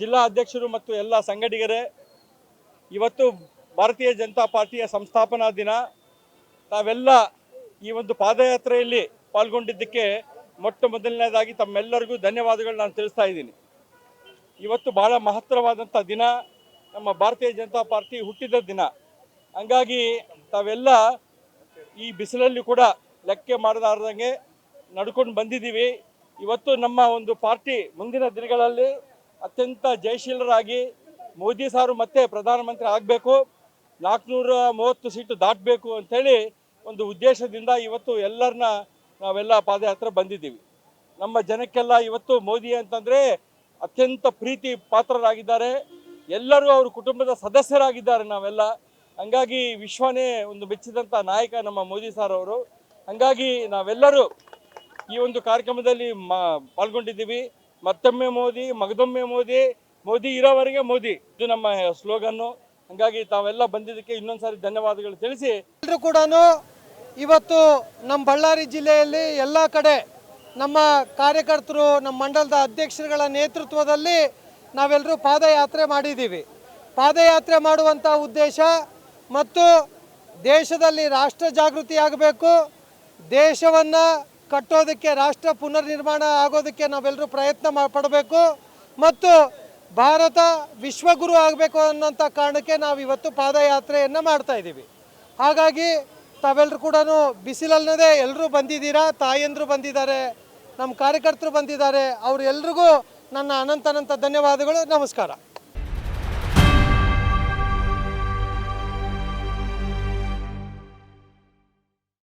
ಜಿಲ್ಲಾ ಅಧ್ಯಕ್ಷರು ಮತ್ತು ಎಲ್ಲ ಸಂಘಟಿಗರೇ, ಇವತ್ತು ಭಾರತೀಯ ಜನತಾ ಪಾರ್ಟಿಯ ಸಂಸ್ಥಾಪನಾ ದಿನ. ತಾವೆಲ್ಲ ಈ ಒಂದು ಪಾದಯಾತ್ರೆಯಲ್ಲಿ ಪಾಲ್ಗೊಂಡಿದ್ದಕ್ಕೆ ಮೊಟ್ಟ ಮೊದಲನೇದಾಗಿ ತಮ್ಮೆಲ್ಲರಿಗೂ ಧನ್ಯವಾದಗಳು ನಾನು ತಿಳಿಸ್ತಾ ಇದ್ದೀನಿ. ಇವತ್ತು ಬಹಳ ಮಹತ್ತರವಾದಂಥ ದಿನ, ನಮ್ಮ ಭಾರತೀಯ ಜನತಾ ಪಾರ್ಟಿ ಹುಟ್ಟಿದ ದಿನ. ಹಂಗಾಗಿ ತಾವೆಲ್ಲ ಈ ಬಿಸಿಲಲ್ಲಿ ಕೂಡ ಲೆಕ್ಕ ಮಾಡಲಾರ್ದಂಗೆ ನಡ್ಕೊಂಡು ಬಂದಿದ್ದೀವಿ. ಇವತ್ತು ನಮ್ಮ ಒಂದು ಪಾರ್ಟಿ ಮುಂದಿನ ದಿನಗಳಲ್ಲಿ ಅತ್ಯಂತ ಜಯಶೀಲರಾಗಿ ಮೋದಿ ಸಾರು ಮತ್ತೆ ಪ್ರಧಾನಮಂತ್ರಿ ಆಗಬೇಕು ನಾಲ್ಕುನೂರ ಮೂವತ್ತು ಸೀಟು ದಾಟಬೇಕು ಅಂಥೇಳಿ ಒಂದು ಉದ್ದೇಶದಿಂದ ಇವತ್ತು ಎಲ್ಲರನ್ನ ನಾವೆಲ್ಲ ಪಾದಯಾತ್ರೆ ಬಂದಿದ್ದೀವಿ. ನಮ್ಮ ಜನಕ್ಕೆಲ್ಲ ಇವತ್ತು ಮೋದಿ ಅಂತಂದರೆ ಅತ್ಯಂತ ಪ್ರೀತಿ ಪಾತ್ರರಾಗಿದ್ದಾರೆ. ಎಲ್ಲರೂ ಅವ್ರ ಕುಟುಂಬದ ಸದಸ್ಯರಾಗಿದ್ದಾರೆ ನಾವೆಲ್ಲ. ಹಂಗಾಗಿ ವಿಶ್ವನೇ ಒಂದು ಮೆಚ್ಚಿದಂಥ ನಾಯಕ ನಮ್ಮ ಮೋದಿ ಸರ್ ಅವರು. ಹಂಗಾಗಿ ನಾವೆಲ್ಲರೂ ಈ ಒಂದು ಕಾರ್ಯಕ್ರಮದಲ್ಲಿ ಪಾಲ್ಗೊಂಡಿದ್ದೀವಿ. ಮತ್ತೊಮ್ಮೆ ಮೋದಿ, ಮಗದೊಮ್ಮೆ ಮೋದಿ ಮೋದಿ ಇರೋವರೆಗೆ ಮೋದಿ. ಇದು ನಮ್ಮ ಸ್ಲೋಗನ್ನು ಹಂಗಾಗಿ ತಾವೆಲ್ಲ ಬಂದಿದ್ದಕ್ಕೆ ಇನ್ನೊಂದ್ಸಾರಿ ಧನ್ಯವಾದಗಳು ತಿಳಿಸಿ. ಎಲ್ಲರೂ ಕೂಡ ಇವತ್ತು ನಮ್ಮ ಬಳ್ಳಾರಿ ಜಿಲ್ಲೆಯಲ್ಲಿ ಎಲ್ಲ ಕಡೆ ನಮ್ಮ ಕಾರ್ಯಕರ್ತರು, ನಮ್ಮ ಮಂಡಲದ ಅಧ್ಯಕ್ಷರುಗಳ ನೇತೃತ್ವದಲ್ಲಿ ನಾವೆಲ್ಲರೂ ಪಾದಯಾತ್ರೆ ಮಾಡಿದ್ದೀವಿ. ಪಾದಯಾತ್ರೆ ಮಾಡುವಂಥ ಉದ್ದೇಶ ಮತ್ತು ದೇಶದಲ್ಲಿ ರಾಷ್ಟ್ರ ಜಾಗೃತಿ ಆಗಬೇಕು. ದೇಶವನ್ನು ಕಟ್ಟೋದಕ್ಕೆ, ರಾಷ್ಟ್ರ ಪುನರ್ನಿರ್ಮಾಣ ಆಗೋದಕ್ಕೆ ನಾವೆಲ್ಲರೂ ಪ್ರಯತ್ನ ಪಡಬೇಕು. ಮತ್ತು ಭಾರತ ವಿಶ್ವಗುರು ಆಗಬೇಕು ಅನ್ನೋಂಥ ಕಾರಣಕ್ಕೆ ನಾವು ಇವತ್ತು ಪಾದಯಾತ್ರೆಯನ್ನು ಮಾಡ್ತಾ ಇದ್ದೀವಿ. ಹಾಗಾಗಿ ತಾವೆಲ್ಲರೂ ಕೂಡ ಬಿಸಿಲಲ್ಲದೆ ಎಲ್ಲರೂ ಬಂದಿದ್ದೀರಾ? ತಾಯಂದರು ಬಂದಿದ್ದಾರೆ ನಮ್ಮ ಕಾರ್ಯಕರ್ತರು ಬಂದಿದ್ದಾರೆ, ಅವರೆಲ್ರಿಗೂ ನನ್ನ ಅನಂತ ಅನಂತ ಧನ್ಯವಾದಗಳು, ನಮಸ್ಕಾರ.